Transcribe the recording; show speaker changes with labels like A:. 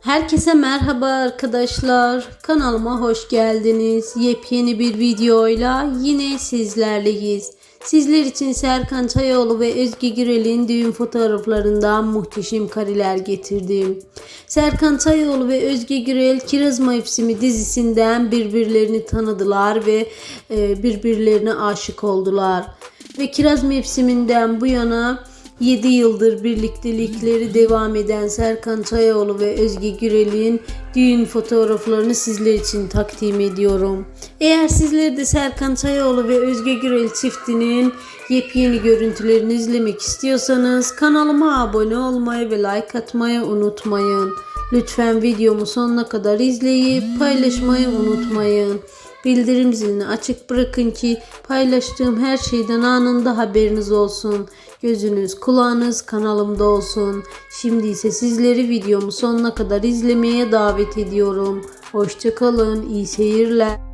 A: Herkese merhaba arkadaşlar. Kanalıma hoş geldiniz. Yepyeni bir videoyla yine sizlerleyiz. Sizler için Serkan Çayoğlu ve Özge Gürel'in düğün fotoğraflarından muhteşem kareler getirdim. Serkan Çayoğlu ve Özge Gürel Kiraz Mevsimi dizisinden birbirlerini tanıdılar ve e, birbirlerine aşık oldular. Ve Kiraz Mevsiminden bu yana 7 yıldır birliktelikleri devam eden Serkan Çayoğlu ve Özge Gürel'in düğün fotoğraflarını sizler için takdim ediyorum. Eğer sizler de Serkan Çayoğlu ve Özge Gürel çiftinin yepyeni görüntülerini izlemek istiyorsanız kanalıma abone olmayı ve like atmayı unutmayın. Lütfen videomu sonuna kadar izleyip paylaşmayı unutmayın. Bildirim zilini açık bırakın ki paylaştığım her şeyden anında haberiniz olsun. Gözünüz, kulağınız kanalımda olsun. Şimdi ise sizleri videomu sonuna kadar izlemeye davet ediyorum. Hoşçakalın, iyi seyirler.